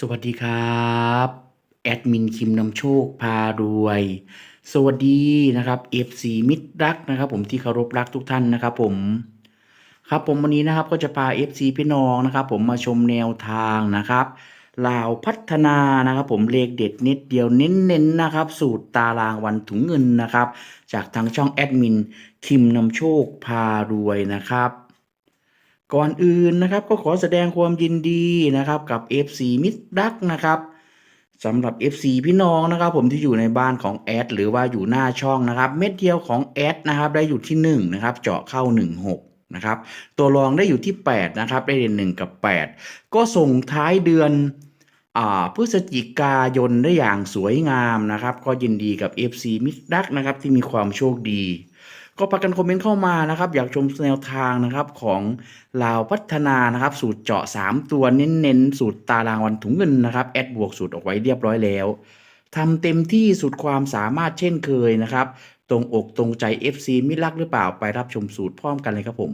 สวัสดีครับ แอดมินคิมนำโชคพารวย สวัสดีนะครับ FC มิตรรักนะครับ ผมที่เคารพรักทุกท่านนะครับผม ครับผมวันนี้นะครับก็จะพา FC พี่น้องนะครับ ผมมาชมแนวทางนะครับลาวพัฒนานะครับผมเลขเด็ดนิดเดียวเน้นๆนะครับ สูตรตารางวันถุงเงินนะครับ จากทางช่องแอดมินคิมนำโชคพารวยนะครับ ก่อนอื่นนะครับก็ขอแสดงความยินดีนะครับกับ FC มิตรรักนะครับสำหรับ FC พี่น้องนะครับ ผมที่อยู่ในบ้านของแอดหรือว่าอยู่หน้าช่องนะครับ เม็ดเดียวของแอดนะครับ ได้อยู่ที่1นะครับ เจาะเข้า 16นะครับ ตัวรองได้อยู่ที่8นะครับ ได้เด่น1กับ 8 ก็ส่งท้ายเดือนอพฤศจิกายนได้อย่างสวยงามนะครับ ก็ยินดีกับ FC มิตรรักนะครับที่มีความโชคดี ก็พากันคอมเมนต์เข้ามานะครับ อยากชมแนวทางนะครับของลาวพัฒนานะครับ สูตรเจาะ 3 ตัวเน้นๆ สูตรตารางวันถุงเงินนะครับแอดบวกสูตรออกไว้เรียบร้อยแล้วทำเต็มที่สุดความสามารถเช่นเคยนะครับ ตรงอกตรงใจ FC มิลักหรือเปล่าไปรับชมสูตรพร้อมกันเลยครับผม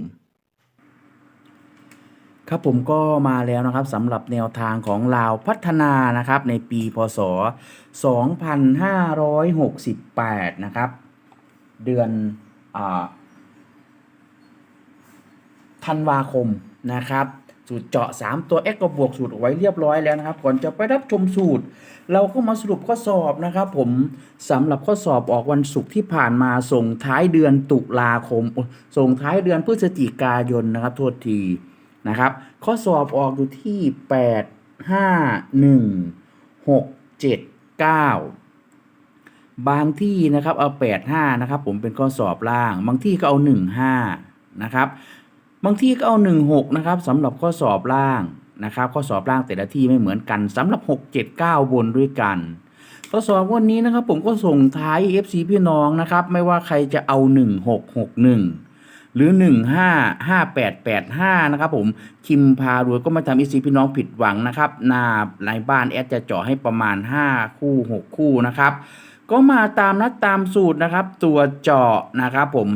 ครับผมก็มาแล้วนะครับสำหรับแนวทางของลาวพัฒนานะครับในปีพศ 2568 นะครับ เดือน ธันวาคมนะครับ สูตรเจาะ 3 ตัว x ก็บวกสูตรไว้เรียบร้อยแล้วนะครับ ก่อนจะไปรับชมสูตร เราก็มาสรุปข้อสอบนะครับ ผมสำหรับข้อสอบออกวันศุกร์ที่ผ่านมาส่งท้ายเดือนตุลาคม ส่งท้ายเดือนพฤศจิกายนนะครับโทษทีนะครับ ข้อสอบออกอยู่ที่ 8 5 1 6 7 9 บางที่นะครับเอา 8 5 นะครับ ผมเป็นข้อสอบล่าง บางที่ก็เอา 1 5 นะครับ บางที่ก็เอา 1 6 นะครับสำหรับข้อสอบล่างนะครับ ข้อสอบล่างแต่ละที่ไม่เหมือนกันสำหรับ 6 7 9 บนด้วยกันข้อสอบวันนี้นะครับ ผมก็ส่งท้าย FC พี่น้องนะครับ ไม่ว่าใครจะเอา 1 6 6 1หรือ 1 5 5 8 8 5 นะครับผมคิมพารวยก็มาทำ FC พี่น้องผิดหวังนะครับหน้าในบ้านแอดจะเจาะให้ประมาณ 5 คู่ 6 คู่นะครับ ก็มาตามนัดตามสูตรนะครับ ตัวเจาะนะครับผม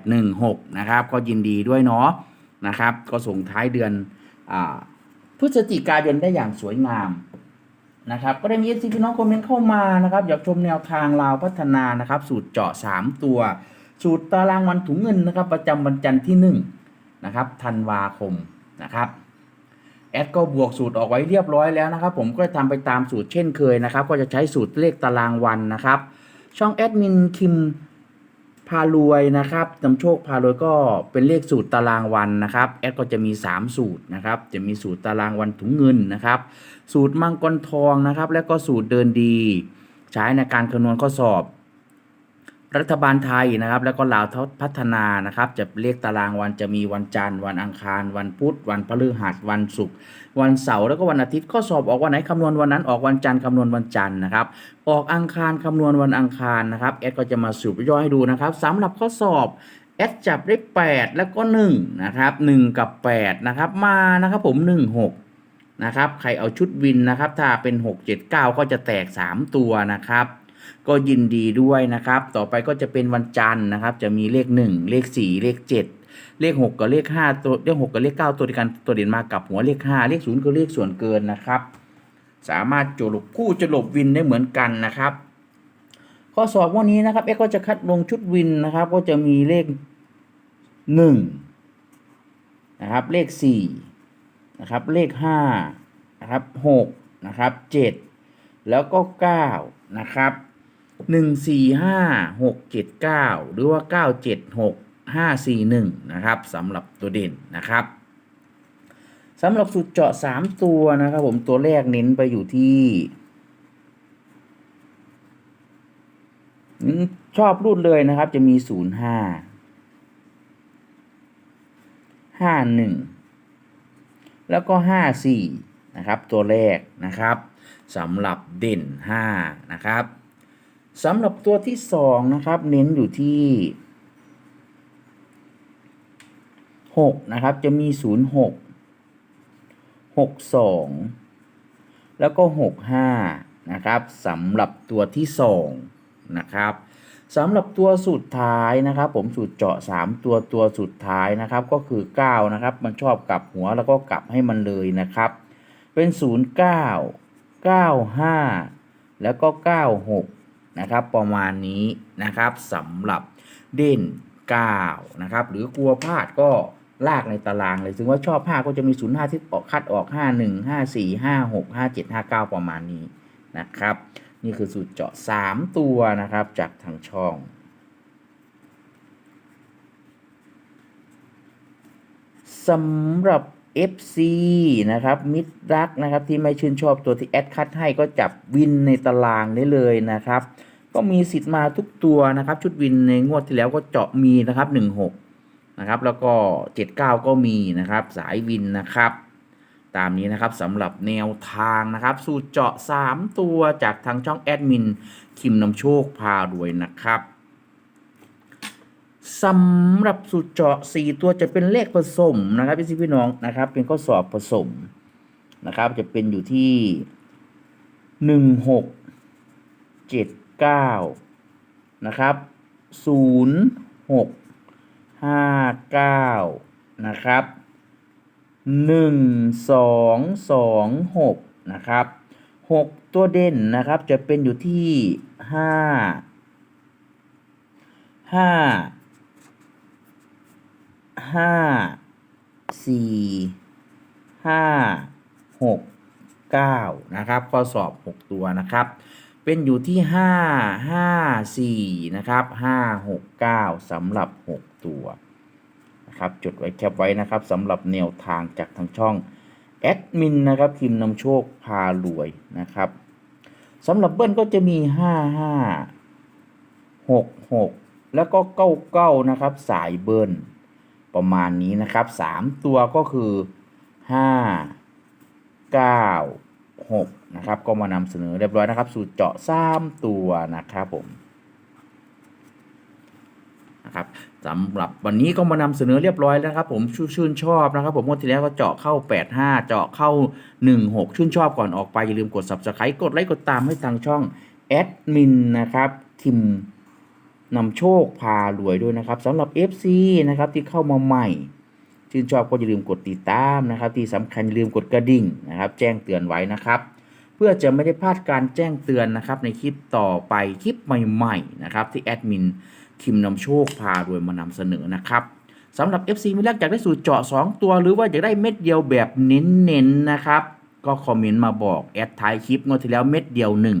5816 นะครับ ก็ยินดีด้วยเนาะนะครับ ก็ส่งท้ายเดือนอพฤศจิกายนได้อย่างสวยงามนะครับ ก็ได้มีเอซีพี่น้องคอมเมนต์เข้ามานะครับ อยากชมแนวทางลาวพัฒนานะครับ สูตรเจาะ 3 ตัว สูตรตารางวันถุงเงินนะครับ ประจำวันจันทร์ที่ 1 นะครับธันวาคมนะครับ แอดก็บวกสูตรออกไว้เรียบร้อยแล้วนะครับ ผมก็ทำไปตามสูตรเช่นเคยนะครับ ก็จะใช้สูตรเลขตารางวันนะครับ ช่องแอดมินคิมพารวยนะครับนำโชคพารวยก็เป็นเลขสูตรตารางวันนะครับ แอดก็จะมี 3 สูตรนะครับ จะมีสูตรตารางวันถุงเงินนะครับ สูตรมังกรทองนะครับ และก็สูตรเดินดี ใช้ในการคำนวณข้อสอบ รัฐบาลไทยนะครับ แล้วก็ลาวพัฒนานะครับ จะเลขตารางวันจะมีวันจันทร์ วันอังคาร วันพุธ วันพฤหัสวันศุกร์วันเสาร์แล้วก็วันอาทิตย์ข้อสอบออกวันไหนคำนวณวันนั้นออกวันจันทร์คำนวณวันจันทร์นะครับ ออกอังคารคำนวณวันอังคารนะครับแอดก็จะมาสรุปย่อยให้ดูนะครับสำหรับข้อสอบแอดจับเลข8แล้วก็1นะครับ1กับ8นะครับมานะครับผม 16นะครับใครเอาชุดวินนะครับ ถ้าเป็น 6 7 9 ก็จะแตก 3 ตัวนะครับ ก็ยินดีด้วยนะครับ ต่อไปก็จะเป็นวันจันทร์นะครับ จะมีเลข 1 เลข 4 เลข 7 เลข 6 กับเลข 5 ตัวเลข 6 กับเลข 9 ตัวเดียวกันตัวเด่นมากับหัวเลข 5 เลข 0 คือเลขส่วนเกินนะครับ สามารถจลบคู่จลบวินได้เหมือนกันนะครับข้อสอบวันนี้นะครับเอ็กก็จะคัดลงชุดวินนะครับ ก็จะมีเลข1นะครับเลข4นะครับเลข5นะครับ6นะครับ7แล้วก็9นะครับ หนึ่งสี่ห้าหกเจ็ดเก้าหรือว่าเก้าเจ็ดหกห้าสี่หนึ่งนะครับสำหรับตัวเด่นนะครับสำหรับสุดเจาะสามตัวนะครับผมตัวแรกเน้นไปอยู่ที่ชอบรูดเลยนะครับจะมีศูนย์ห้าห้าหนึ่งแล้วก็ห้าสี่นะครับตัวแรกนะครับสำหรับเด่น5นะครับ สำหรับตัวที่2นะครับ เน้นอยู่ที่6นะครับ จะมี0 6 6 2แล้วก็6 5นะครับสำหรับตัวที่2นะครับสำหรับตัวสุดท้ายนะครับ ผมสูตรเจาะ 3 ตัวตัวสุดท้ายนะครับ ก็คือ 9 นะครับ มันชอบกลับหัวแล้วก็กลับให้มันเลยนะครับ เป็น 0 9 9 5 แล้วก็ 96 นะครับประมาณนี้นะครับสำหรับเด่น9นะครับหรือกลัวพลาดก็ลากในตารางเลยถึงว่าชอบ 5 ก็จะมี 0 5 ที่ออกคัดออก 5 1 5 4 5 6 5 7 5 9 ประมาณนี้นะครับ นี่คือสูตรเจาะ 3 ตัวนะครับจากทางช่องสำหรับ FC นะครับ มิดรักนะครับ ที่ไม่ชื่นชอบตัวที่แอดคัดให้ก็จับวินในตารางได้เลยนะครับ ก็มีสิทธิ์มาทุกตัวนะครับ ชุดวินในงวดที่แล้วก็เจาะมีนะครับ 16 นะครับ แล้วก็ 79 ก็มีนะครับ สายวินนะครับ ตามนี้นะครับสำหรับแนวทางนะครับ สูตรเจาะ 3 ตัวจากทางช่องแอดมินคิมนำโชคพารวยนะครับ สำหรับสูตรเจาะ4ตัวจะเป็นเลขผสมนะครับพี่พี่น้องนะครับ เป็นข้อสอบผสมนะครับ จะเป็นอยู่ที่1 6 7 9นะครับ0 6 5 9นะครับ1 2 2 6นะครับ6ตัวเด่นนะครับจะเป็นอยู่ที่5 5ห้า ห้าสี่ห้าหกเก้านะครับข้อสอบหกตัวนะครับ เป็นอยู่ที่ห้าห้าสี่นะครับห้าหกเก้าสำหรับหกตัวนะครับจดไว้แคปไว้นะครับสำหรับแนวทางจากทางช่องแอดมินนะครับทีมนำโชคพารวยนะครับสำหรับเบิ้ลก็จะมีห้าห้าหกหกแล้วก็เก้าเก้านะครับสายเบิ้ล ประมาณนี้นะครับ 3 ตัวก็คือ 5 9 6 นะครับ ก็มานำเสนอเรียบร้อยนะครับ สูตรเจาะ 3 ตัวนะครับผมนะครับสำหรับวันนี้ก็มานำเสนอเรียบร้อยแล้วครับ ผมชื่นชื่นชอบนะครับผมงวดที่แล้วก็เจาะเข้า 85 เจาะเข้า 16 ชื่นชอบก่อนออกไป อย่าลืมกด subscribe กดไลค์กดตามให้ทางช่องแอดมินนะครับทิม นำโชคพารวยด้วยนะครับสำหรับ FC นะครับที่เข้ามาใหม่ ชื่นชอบก็อย่าลืมกดติดตามนะครับ ที่สำคัญอย่าลืมกดกระดิ่งนะครับ แจ้งเตือนไว้นะครับ เพื่อจะไม่ได้พลาดการแจ้งเตือนนะครับ ในคลิปต่อไปคลิปใหม่ๆนะครับที่แอดมินคิมนำโชคพารวยมานำเสนอนะครับสำหรับ FC มิลักอยากได้สูตรเจาะ 2 ตัว หรือว่าอยากได้เม็ดเดียวแบบเน้นๆนะครับ ก็คอมเมนต์มาบอกแอดท้ายคลิปงวดที่แล้วเม็ดเดียวหนึ่ง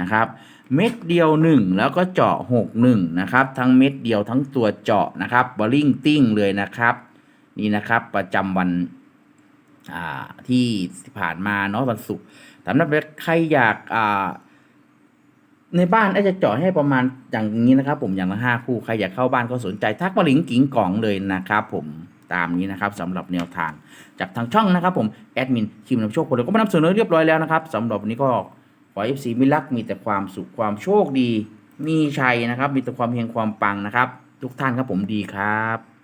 นะครับ เม็ดเดียว 1 แล้วก็เจาะ 6 1 นะครับ ทั้งเม็ดเดียวทั้งตัวเจาะนะครับบอลลิงติ้งเลยนะครับ นี่นะครับประจำวันที่ผ่านมาเนาะวันศุกร์สำหรับใครอยากในบ้านอาจจะเจาะให้ประมาณอย่างนี้นะครับ ผมอย่างละห้าคู่ใครอยากเข้าบ้านก็สนใจทักมาลิงกิ่งกล่องเลยนะครับ ผมตามนี้นะครับสำหรับแนวทางจากทางช่องนะครับ ผมแอดมินคิมนำโชคผมก็มานำเสนอเรียบร้อยแล้วนะครับสำหรับวันนี้ก็ ขอฟซีมิลักมีแต่ความสุขความโชคดี มีชัยนะครับ มีแต่ความเฮงความปังนะครับ ทุกท่านครับผมดีครับ